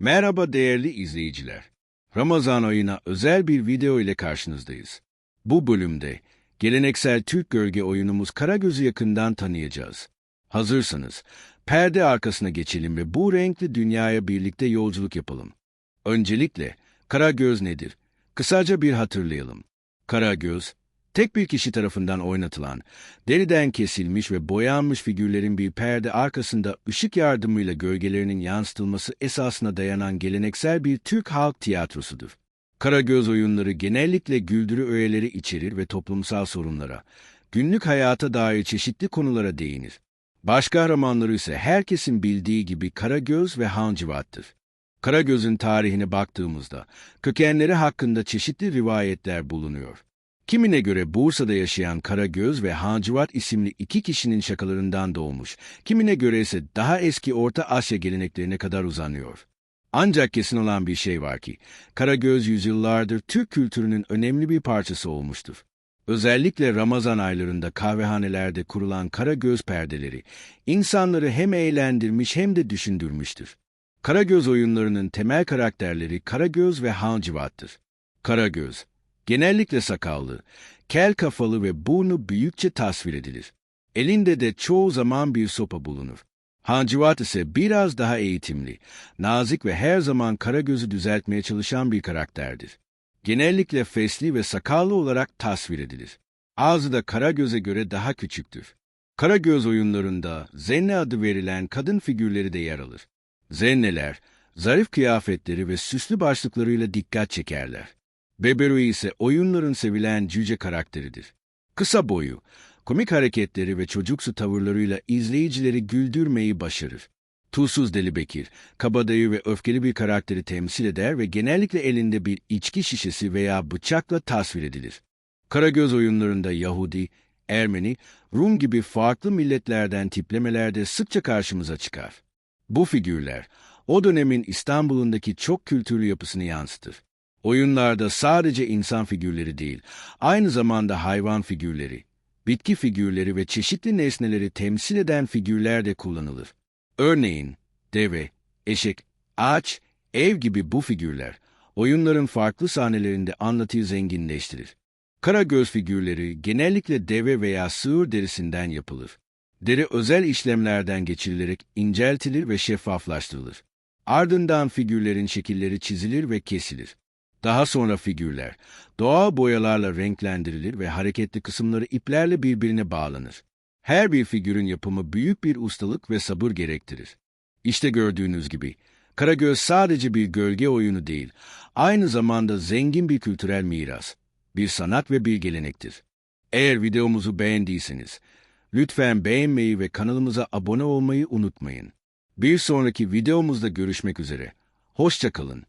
Merhaba değerli izleyiciler. Ramazan ayına özel bir video ile karşınızdayız. Bu bölümde geleneksel Türk gölge oyunumuz Karagöz'ü yakından tanıyacağız. Hazırsanız perde arkasına geçelim ve bu renkli dünyaya birlikte yolculuk yapalım. Öncelikle Karagöz nedir? Kısaca bir hatırlayalım. Karagöz, tek bir kişi tarafından oynatılan, deriden kesilmiş ve boyanmış figürlerin bir perde arkasında ışık yardımıyla gölgelerinin yansıtılması esasına dayanan geleneksel bir Türk halk tiyatrosudur. Karagöz oyunları genellikle güldürü öğeleri içerir ve toplumsal sorunlara, günlük hayata dair çeşitli konulara değinir. Baş kahramanları ise herkesin bildiği gibi Karagöz ve Hancivat'tır. Karagöz'ün tarihine baktığımızda kökenleri hakkında çeşitli rivayetler bulunuyor. Kimine göre Bursa'da yaşayan Karagöz ve Hancivat isimli iki kişinin şakalarından doğmuş, kimine göre ise daha eski Orta Asya geleneklerine kadar uzanıyor. Ancak kesin olan bir şey var ki, Karagöz yüzyıllardır Türk kültürünün önemli bir parçası olmuştur. Özellikle Ramazan aylarında kahvehanelerde kurulan Karagöz perdeleri, insanları hem eğlendirmiş hem de düşündürmüştür. Karagöz oyunlarının temel karakterleri Karagöz ve Hancivat'tır. Karagöz, genellikle sakallı, kel kafalı ve burnu büyükçe tasvir edilir. Elinde de çoğu zaman bir sopa bulunur. Hancivat ise biraz daha eğitimli, nazik ve her zaman Karagöz'ü düzeltmeye çalışan bir karakterdir. Genellikle fesli ve sakallı olarak tasvir edilir. Ağzı da Karagöz'e göre daha küçüktür. Karagöz oyunlarında Zenne adı verilen kadın figürleri de yer alır. Zenneler, zarif kıyafetleri ve süslü başlıklarıyla dikkat çekerler. Beberu ise oyunların sevilen cüce karakteridir. Kısa boyu, komik hareketleri ve çocuksu tavırlarıyla izleyicileri güldürmeyi başarır. Tuğsuz Deli Bekir, kabadayı ve öfkeli bir karakteri temsil eder ve genellikle elinde bir içki şişesi veya bıçakla tasvir edilir. Karagöz oyunlarında Yahudi, Ermeni, Rum gibi farklı milletlerden tiplemelerde sıkça karşımıza çıkar. Bu figürler, o dönemin İstanbul'undaki çok kültürlü yapısını yansıtır. Oyunlarda sadece insan figürleri değil, aynı zamanda hayvan figürleri, bitki figürleri ve çeşitli nesneleri temsil eden figürler de kullanılır. Örneğin, deve, eşek, ağaç, ev gibi bu figürler, oyunların farklı sahnelerinde anlatıyı zenginleştirir. Karagöz figürleri genellikle deve veya sığır derisinden yapılır. Deri özel işlemlerden geçirilerek inceltilir ve şeffaflaştırılır. Ardından figürlerin şekilleri çizilir ve kesilir. Daha sonra figürler doğal boyalarla renklendirilir ve hareketli kısımları iplerle birbirine bağlanır. Her bir figürün yapımı büyük bir ustalık ve sabır gerektirir. İşte gördüğünüz gibi, Karagöz sadece bir gölge oyunu değil, aynı zamanda zengin bir kültürel miras, bir sanat ve bir gelenektir. Eğer videomuzu beğendiyseniz, lütfen beğenmeyi ve kanalımıza abone olmayı unutmayın. Bir sonraki videomuzda görüşmek üzere. Hoşçakalın.